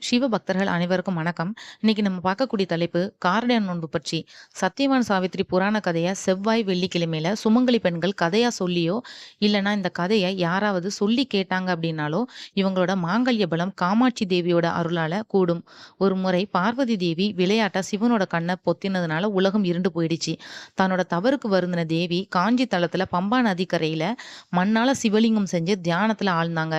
சிவபக்தர்கள் அனைவருக்கும் வணக்கம். இன்னைக்கு நம்ம பார்க்கக்கூடிய தலைப்பு கார்டியன் நோன்பு பற்றி. சத்தியவான் சாவித்திரி புராண கதையை செவ்வாய் வெள்ளிக்கிழமையில சுமங்கலி பெண்கள் கதையா சொல்லியோ இல்லைன்னா இந்த கதையை யாராவது சொல்லி கேட்டாங்க அப்படின்னாலோ இவங்களோட மாங்கல்ய பலம் காமாட்சி தேவியோட அருளால கூடும். ஒரு முறை பார்வதி தேவி விளையாட்டா சிவனோட கண்ணை பொத்தினதுனால உலகம் இருண்டு போயிடுச்சு. தன்னோட தவறுக்கு வருந்தின தேவி காஞ்சி தளத்துல பம்பா நதிக்கரையில மண்ணால சிவலிங்கம் செஞ்சு தியானத்துல ஆழ்ந்தாங்க.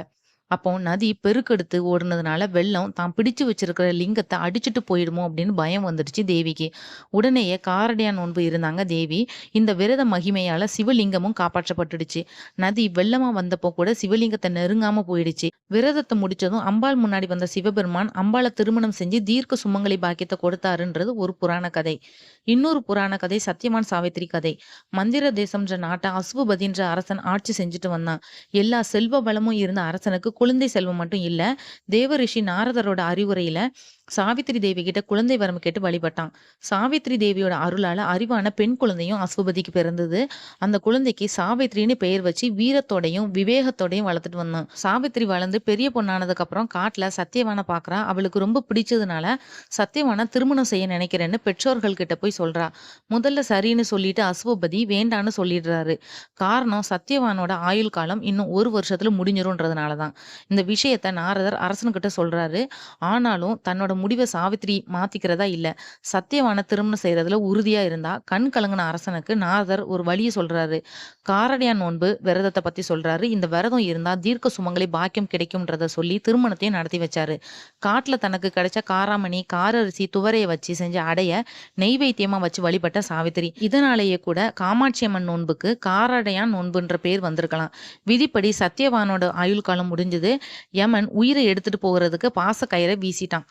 அப்போ நதி பெருக்கெடுத்து ஓடுனதுனால வெள்ளம் தான் பிடிச்சு வச்சிருக்கிற லிங்கத்தை அடிச்சுட்டு போயிடுமோ அப்படின்னு பயம் வந்துடுச்சு தேவிக்கு. உடனேயே காரடியா நோன்பு இருந்தாங்க தேவி. இந்த விரத மகிமையால சிவலிங்கமும் காப்பாற்றப்பட்டுடுச்சு. நதி வெள்ளமா வந்தப்போ கூட சிவலிங்கத்தை நெருங்காம போயிடுச்சு. விரதத்தை முடிச்சதும் அம்பாள் முன்னாடி வந்த சிவபெருமான் அம்பாளை திருமணம் செஞ்சு தீர்க்க சுமங்கலி பாக்கியத்தை கொடுத்தாருன்றது ஒரு புராண கதை. இன்னொரு புராண கதை சத்தியமான் சாவித்திரி கதை. மந்திர தேசம்ன்ற நாட்டை அசுபதின்ற அரசன் ஆட்சி செஞ்சுட்டு வந்தான். எல்லா செல்வ வளமும் இருந்த அரசனுக்கு குழந்தை செல்வம் மட்டும் இல்ல தேவ ரிஷி நாரதரோட அறிவுரையில சாவித்திரி தேவி கிட்ட குழந்தை வரம் கேட்டு வழிபட்டான். சாவித்திரி தேவியோட அருளால அறிவான பெண் குழந்தையும் அசுபதிக்கு பிறந்தது. அந்த குழந்தைக்கு சாவித்திரின்னு பெயர் வச்சு வீரத்தோடையும் விவேகத்தோடையும் வளர்த்துட்டு வந்தான். சாவித்திரி வளர்ந்து பெரிய பொண்ணானதுக்கு அப்புறம் காட்டுல சத்தியவான பாக்குறா. அவளுக்கு ரொம்ப பிடிச்சதுனால சத்தியவான திருமணம் செய்ய நினைக்கிறேன்னு பெற்றோர்கள் கிட்ட போய் சொல்றா. முதல்ல சரின்னு சொல்லிட்டு அசுபதி வேண்டான்னு சொல்லிடுறாரு. காரணம் சத்தியவானோட ஆயுள் காலம் இன்னும் ஒரு வருஷத்துல முடிஞ்சிரும்ன்றதுனாலதான். இந்த விஷயத்த நாரதர் அரசனுக்கிட்ட சொல்றாரு. ஆனாலும் தன்னோட முடிவை சாவித்திரி மாத்திக்கிறதா இல்ல. சத்தியவான திருமணம் செய்யறதுல உறுதியா இருந்தா கண் கலங்கின அரசனுக்கு நாரதர் ஒரு வழியை சொல்றாரு. காரடியா நோன்பு விரதத்தை பத்தி சொல்றாரு. இந்த விரதம் இருந்தா தீர்க்க சுமங்களை பாக்கியம் கிடைக்கும்ன்றத சொல்லி திருமணத்தையும் நடத்தி வச்சாரு. காட்டுல தனக்கு கிடைச்ச காராமணி காரரிசி துவரையை வச்சு செஞ்ச அடைய நெய்வேத்தியமா வச்சு வழிபட்ட சாவித்திரி. இதனாலேயே கூட காமாட்சி அம்மன் நோன்புக்கு காரடையான் நோன்புன்ற பேர் வந்திருக்கலாம். விதிப்படி சத்தியவானோட ஆயுள் காலம் முடிஞ்சது. யமன் உயிரை எடுத்துட்டு போகிறதுக்கு பாச கயிறை வீசிட்டான்.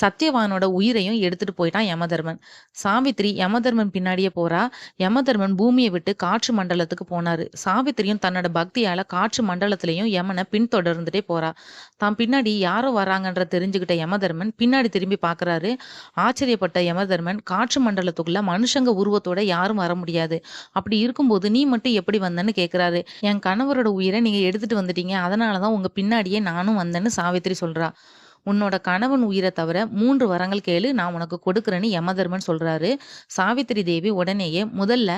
சத்தியவானோட உயிரையும் எடுத்துட்டு போயிட்டான் யமதர்மன். சாவித்திரி யமதர்மன் பின்னாடியே போறா. யமதர்மன் பூமியை விட்டு காற்று மண்டலத்துக்கு போனாரு. சாவித்திரியும் தன்னோட பக்தியால காற்று மண்டலத்திலையும் யமனை பின்தொடர்ந்துட்டே போறா. தான் பின்னாடி யாரோ வராங்கன்ற தெரிஞ்சுக்கிட்ட யமதர்மன் பின்னாடி திரும்பி பாக்குறாரு. ஆச்சரியப்பட்ட யமதர்மன் காற்று மண்டலத்துக்குள்ள மனுஷங்க உருவத்தோட யாரும் வர முடியாது. அப்படி இருக்கும்போது நீ மட்டும் எப்படி வந்தன்னு கேக்குறாரு. என் கணவரோட உயிரை நீங்க எடுத்துட்டு வந்துட்டீங்க. அதனாலதான் உங்க பின்னாடியே நானும் வந்தேன்னு சாவித்திரி சொல்றா. உன்னோட கணவன் உயிரை தவிர மூன்று வரங்கள் கேளு நான் உனக்கு கொடுக்குறேன்னு யமதர்மன் சொல்றாரு. சாவித்திரி தேவி உடனேயே முதல்ல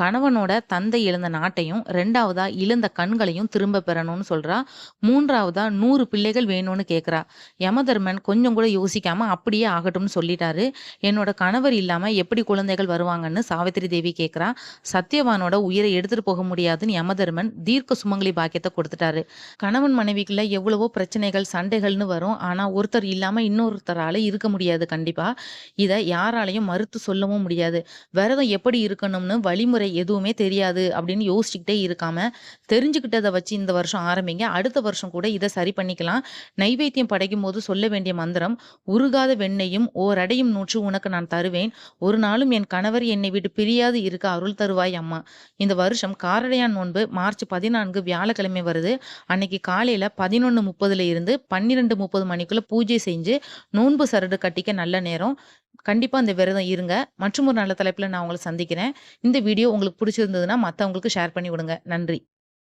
கணவனோட தந்தை இழந்த நாட்டையும் ரெண்டாவதா இழந்த கண்களையும் திரும்ப பெறணும்னு சொல்றா. மூன்றாவதா நூறு பிள்ளைகள் வேணும்னு கேட்குறா யமதர்மன் கொஞ்சம் கூட யோசிக்காம அப்படியே ஆகட்டும்னு சொல்லிட்டாரு. என்னோட கணவர் இல்லாம எப்படி குழந்தைகள் வருவாங்கன்னு சாவித்திரி தேவி கேட்குறா சத்யவானோட உயிரை எடுத்துட்டு போக முடியாதுன்னு யமதர்மன் தீர்க்க சுமங்கலி பாக்கியத்தை கொடுத்துட்டாரு. கணவன் மனைவிக்குள்ள எவ்வளவோ பிரச்சனைகள் சண்டைகள்னு வரும். ஆனா ஒருத்தர் இல்லாம இன்னொருத்தரால இருக்க முடியாது கண்டிப்பா. இத யாராலையும் மறுத்து சொல்லவும் முடியாது. விரதம் எப்படி இருக்கணும்னு வழிமுறை எதுவுமே தெரியாது அப்படின்னு யோசிச்சுக்கிட்டே இருக்காம தெரிஞ்சுக்கிட்டதை வச்சு இந்த வருஷம் ஆரம்பிங்க. அடுத்த வருஷம் கூட இதை சரி பண்ணிக்கலாம். நைவேத்தியம் படைக்கும் போது சொல்ல வேண்டிய மந்திரம் உருகாத வெண்ணையும் ஓரடையும் நூற்று உனக்கு நான் தருவேன். ஒரு நாளும் என் கணவர் என்னை விட்டு பிரியாது இருக்க அருள் தருவாய் அம்மா. இந்த வருஷம் காரடையான் நோன்பு மார்ச் பதினான்கு வியாழக்கிழமை வருது. அன்னைக்கு காலையில பதினொன்னு முப்பதுல இருந்து பன்னிரெண்டு முப்பது மணிக்குள்ள பூஜை செஞ்சு நோன்பு சரடு கட்டிக்க நல்ல நேரம். கண்டிப்பாக அந்த விரதம் இருங்க. மற்றும் ஒரு நல்ல தலைப்பில் நான் உங்களை சந்திக்கிறேன். இந்த வீடியோ உங்களுக்கு பிடிச்சிருந்ததுன்னா மற்றவங்களுக்கு ஷேர் பண்ணி விடுங்க. நன்றி.